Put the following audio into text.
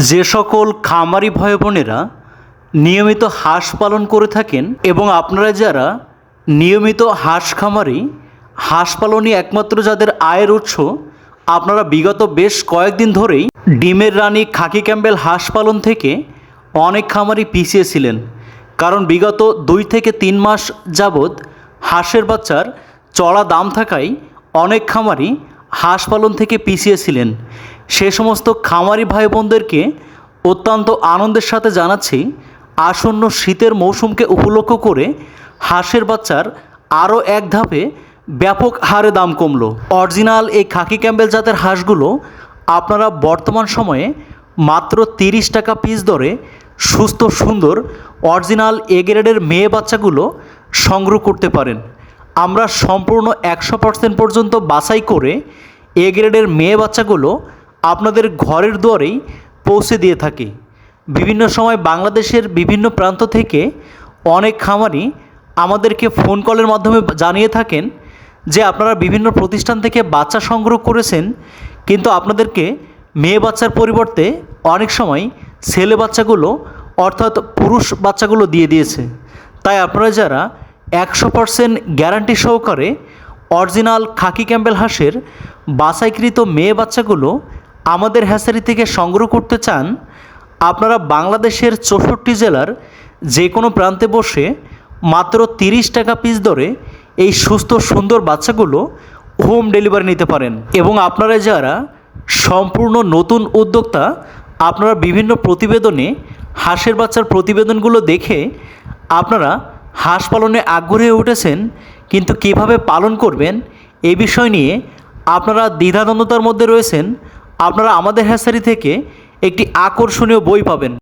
যে সকল খামারি ভাই বোনেরা নিয়মিত হাঁস পালন করে থাকেন এবং আপনারা যারা নিয়মিত হাঁস খামারি, হাঁস পালনই একমাত্র যাদের আয়ের উৎস, আপনারা বিগত বেশ কয়েকদিন ধরেই ডিমের রানী খাকি ক্যাম্বেল হাঁস পালন থেকে অনেক খামারি পিছিয়েছিলেন কারণ বিগত দুই থেকে তিন মাস যাবৎ হাঁসের বাচ্চার চড়া দাম থাকায় অনেক খামারি হাঁস পালন থেকে পিছিয়ে ছিলেন। সে সমস্ত খামারি ভাই বোনদেরকে অত্যন্ত আনন্দের সাথে জানাচ্ছি, আসন্ন শীতের মৌসুমকে উপলক্ষ করে হাঁসের বাচ্চার আরও এক ধাপে ব্যাপক হারে দাম কমলো। অরিজিনাল এই খাকি ক্যাম্বেল জাতের হাঁসগুলো আপনারা বর্তমান সময়ে মাত্র তিরিশ টাকা পিস দরে সুস্থ, সুন্দর, অরিজিনাল, এ গ্রেডের মেয়ে বাচ্চাগুলো সংগ্রহ করতে পারেন। আমরা সম্পূর্ণ একশো পার্সেন্ট পর্যন্ত বাছাই করে এ গ্রেডের মেয়ে বাচ্চাগুলো আপনাদের ঘরের দুয়ারেই পৌঁছে দিয়ে থাকি। বিভিন্ন সময় বাংলাদেশের বিভিন্ন প্রান্ত থেকে অনেক খামারি আমাদেরকে ফোন কলের মাধ্যমে জানিয়ে থাকেন যে আপনারা বিভিন্ন প্রতিষ্ঠান থেকে বাচ্চা সংগ্রহ করেছেন, কিন্তু আপনাদেরকে মেয়ে বাচ্চার পরিবর্তে অনেক সময় ছেলে বাচ্চাগুলো অর্থাৎ পুরুষ বাচ্চাগুলো দিয়ে দিয়েছে। তাই আপনারা যারা একশো পারসেন্ট গ্যারান্টি সহকারে অরিজিনাল খাকি ক্যাম্বেল হাঁসের বাছাইকৃত মেয়ে বাচ্চাগুলো আমাদের হ্যাসারি থেকে সংগ্রহ করতে চান, আপনারা বাংলাদেশের চৌষট্টি জেলার যে কোনো প্রান্তে বসে মাত্র তিরিশ টাকা পিস দরে এই সুস্থ সুন্দর বাচ্চাগুলো হোম ডেলিভারি নিতে পারেন। এবং আপনারা যারা সম্পূর্ণ নতুন উদ্যোক্তা, আপনারা বিভিন্ন প্রতিবেদনে হাঁসের বাচ্চার প্রতিবেদনগুলো দেখে আপনারা হাঁস পালনে আগ্রহী উঠেছেন, কিন্তু কীভাবে পালন করবেন এই বিষয় নিয়ে আপনারা দ্বিধাদ্বন্দ্বতার মধ্যে রয়েছেন। আপনারা আমাদের হ্যাসারি থেকে একটি আকর্ষণীয় বই পাবেন।